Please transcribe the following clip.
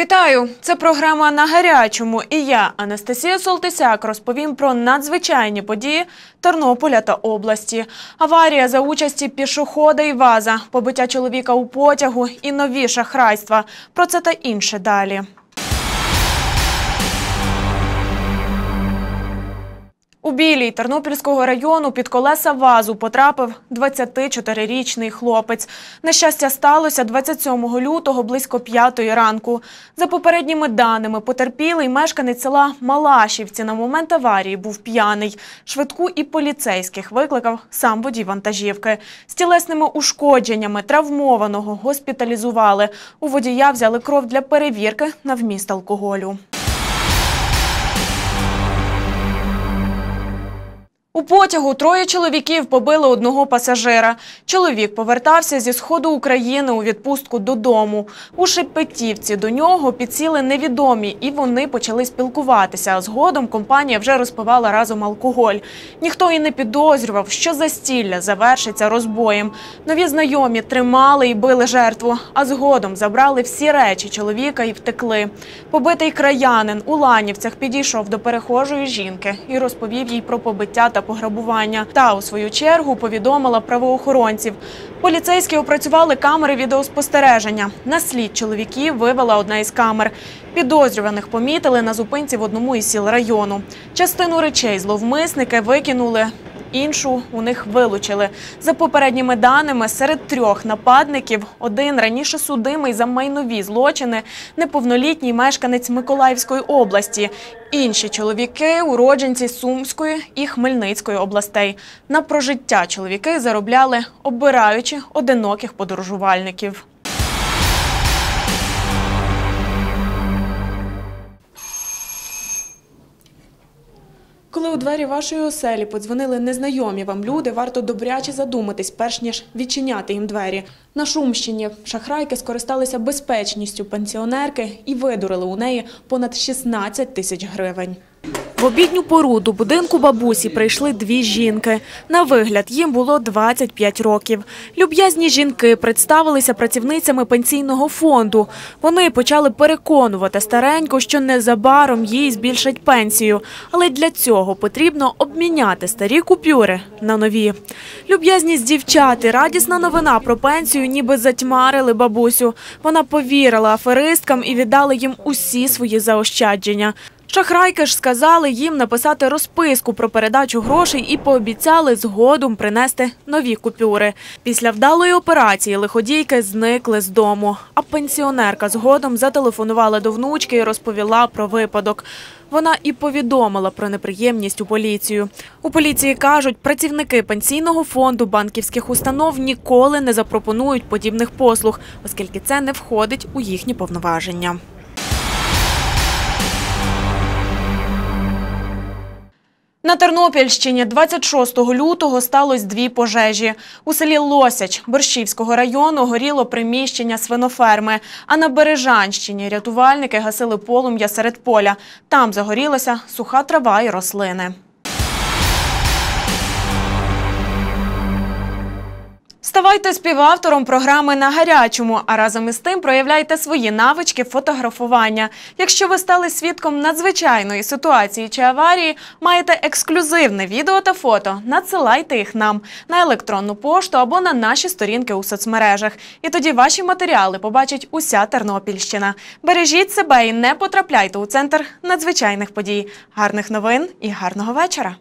Вітаю! Це програма на гарячому. І я, Анастасія Солтисяк, розповім про надзвичайні події Тернополя та області. Аварія за участі пішохода і ваза, побиття чоловіка у потягу і нові шахрайства. Про це та інше далі. У Білій Тернопільського району під колеса вазу потрапив 24-річний хлопець. Нещастя сталося 27 лютого близько 5 ранку. За попередніми даними, потерпілий мешканець села Малашівці на момент аварії був п'яний. Швидку і поліцейських викликав сам водій вантажівки. З тілесними ушкодженнями травмованого госпіталізували. У водія взяли кров для перевірки на вміст алкоголю. У потягу троє чоловіків побили одного пасажира. Чоловік повертався зі сходу України у відпустку додому. У Шепетівці до нього підсіли невідомі, і вони почали спілкуватися. Згодом компанія вже розпивала разом алкоголь. Ніхто і не підозрював, що застілля завершиться розбоєм. Нові знайомі тримали і били жертву, а згодом забрали всі речі чоловіка і втекли. Побитий краянин у Ланівцях підійшов до перехожої жінки і розповів їй про побиття та пограбування. Та у свою чергу повідомила правоохоронців. Поліцейські опрацювали камери відеоспостереження. На слід чоловіків вивела одна із камер. Підозрюваних помітили на зупинці в одному із сіл району. Частину речей зловмисники викинули. Іншу у них вилучили. За попередніми даними, серед трьох нападників один раніше судимий за майнові злочини, неповнолітній мешканець Миколаївської області. Інші чоловіки – уродженці Сумської і Хмельницької областей. На прожиття чоловіки заробляли, обираючи одиноких подорожувальників. У двері вашої оселі подзвонили незнайомі вам люди, варто добряче задуматись, перш ніж відчиняти їм двері. На Шумщині шахрайки скористалися безпечністю пенсіонерки і видурили у неї понад 16 тисяч гривень. В обідню пору до будинку бабусі прийшли дві жінки. На вигляд їм було 25 років. Люб'язні жінки представилися працівницями пенсійного фонду. Вони почали переконувати стареньку, що незабаром їй збільшать пенсію. Але для цього потрібно обміняти старі купюри на нові. Люб'язність дівчат і радісна новина про пенсію ніби затьмарили бабусю. Вона повірила аферисткам і віддала їм усі свої заощадження. Шахрайки ж сказали їм написати розписку про передачу грошей і пообіцяли згодом принести нові купюри. Після вдалої операції лиходійки зникли з дому. А пенсіонерка згодом зателефонувала до внучки і розповіла про випадок. Вона і повідомила про неприємність у поліцію. У поліції кажуть, працівники пенсійного фонду банківських установ ніколи не запропонують подібних послуг, оскільки це не входить у їхні повноваження. На Тернопільщині 26 лютого сталося дві пожежі. У селі Лосяч Борщівського району горіло приміщення свиноферми, а на Бережанщині рятувальники гасили полум'я серед поля. Там загорілася суха трава і рослини. Ставайте співавтором програми на гарячому, а разом із тим проявляйте свої навички фотографування. Якщо ви стали свідком надзвичайної ситуації чи аварії, маєте ексклюзивне відео та фото, надсилайте їх нам на електронну пошту або на наші сторінки у соцмережах. І тоді ваші матеріали побачить уся Тернопільщина. Бережіть себе і не потрапляйте у центр надзвичайних подій. Гарних новин і гарного вечора!